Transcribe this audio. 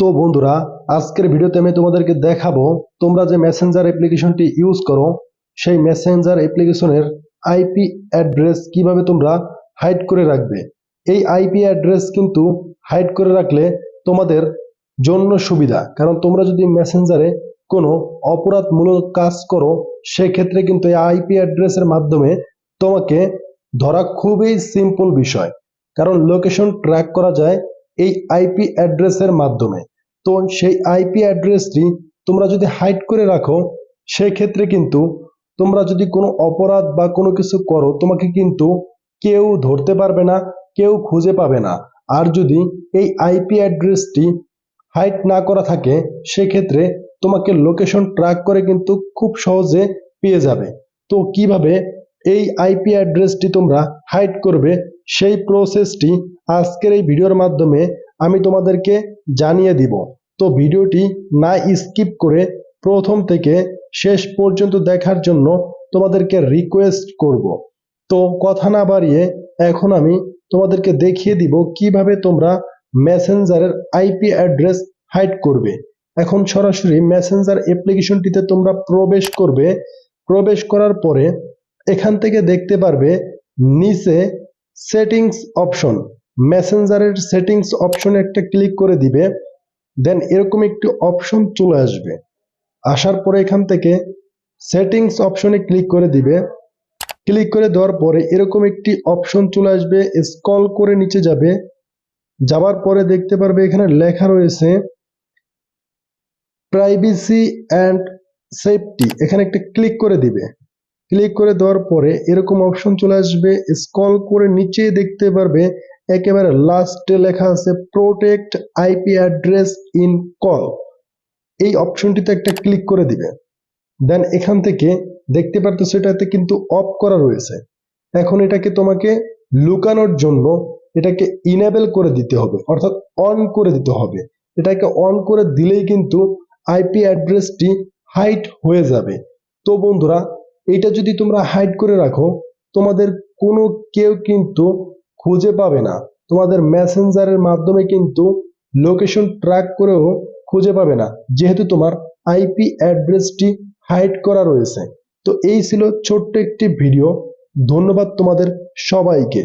তো বন্ধুরা, আজকের ভিডিওতে আমি তোমাদেরকে দেখাবো তোমরা যে মেসেঞ্জার অ্যাপ্লিকেশনটি ইউজ করো, সেই মেসেঞ্জার অ্যাপ্লিকেশনের আইপি অ্যাড্রেস কীভাবে তোমরা হাইড করে রাখবে। এই আইপি অ্যাড্রেস কিন্তু হাইড করে রাখলে তোমাদের জন্য সুবিধা, কারণ তোমরা যদি মেসেঞ্জারে কোনো অপরাধমূলক কাজ করো, সেক্ষেত্রে কিন্তু এই আইপি অ্যাড্রেসের মাধ্যমে তোমাকে ধরা খুবই সিম্পল বিষয়, কারণ লোকেশন ট্র্যাক করা যায় এই আইপি অ্যাড্রেসের মাধ্যমে। তো সেই আইপি অ্যাড্রেসটি তোমরা যদি হাইড করে রাখো, সেক্ষেত্রে কিন্তু তোমরা যদি কোনো অপরাধ বা কোনো কিছু করো, তোমাকে কিন্তু কেউ ধরতে পারবে না, কেউ খুঁজে পাবে না। আর যদি এই আইপি অ্যাড্রেসটি হাইড না করা থাকে, সেক্ষেত্রে তোমাকে লোকেশন ট্র্যাক করে কিন্তু খুব সহজে পেয়ে যাবে। তো কীভাবে এই আইপি অ্যাড্রেসটি তোমরা হাইড করবে, সেই প্রসেসটি আজকের এই ভিডিওর মাধ্যমে আমি তোমাদেরকে জানিয়ে দিব। তো ভিডিওটি না স্কিপ করে প্রথম থেকে শেষ পর্যন্ত দেখার জন্য তোমাদেরকে রিকোয়েস্ট করব। তো কথা না বাড়িয়ে এখন আমি তোমাদেরকে দেখিয়ে দিব কীভাবে তোমরা মেসেঞ্জারের আইপি অ্যাড্রেস হাইড করবে। এখন সরাসরি মেসেঞ্জার অ্যাপ্লিকেশনটিতে তোমরা প্রবেশ করবে। প্রবেশ করার পরে এখান থেকে দেখতে পারবে নিচে সেটিংস অপশন মেসেঞ্জারের সেটিংস অপশনে একটা ক্লিক করে দিবে দেন এরকম একটি অপশন চলে আসবে। আসার পরে এখান থেকে সেটিংস অপশনে ক্লিক করে দিবে। ক্লিক করে দেওয়ার পরে এরকম একটি অপশন চলে আসবে স্ক্রল করে নিচে যাবে। যাওয়ার পরে দেখতে পারবে এখানে লেখা রয়েছে প্রাইভেসি অ্যান্ড সেফটি এখানে একটা ক্লিক করে দিবে। ক্লিক করে দেওয়ার পরে এরকম অপশন চলে আসবে স্ক্রল করে নিচে দেখতে পারবে একেবারে লাস্টে লেখা আছে protect IP address in call এই অপশনটিতে একটা ক্লিক করে দিবে। দেন এখান থেকে দেখতে পারতেছো এটাতে কিন্তু অফ করা রয়েছে। এখন এটাকে তোমাকে লুকানোর জন্য এটাকে ইনেবল করে দিতে হবে, অর্থাৎ অন করে দিতে হবে। এটাকে অন করে দিলেই কিন্তু আইপি অ্যাড্রেসটি হাইট হয়ে যাবে। তো বন্ধুরা, এটা যদি তোমরা হাইড করে রাখো, তোমাদের কোনো কেউ কিন্তু খুঁজে পাবে না। তোমাদের মেসেঞ্জারের মাধ্যমে কিন্তু লোকেশন ট্র্যাক করেও খুঁজে পাবে না। যেহেতু তোমার আইপি অ্যাড্রেসটি হাইড করা রয়েছে। তো এই ছিল ছোট্ট একটি ভিডিও ধন্যবাদ তোমাদের সবাইকে।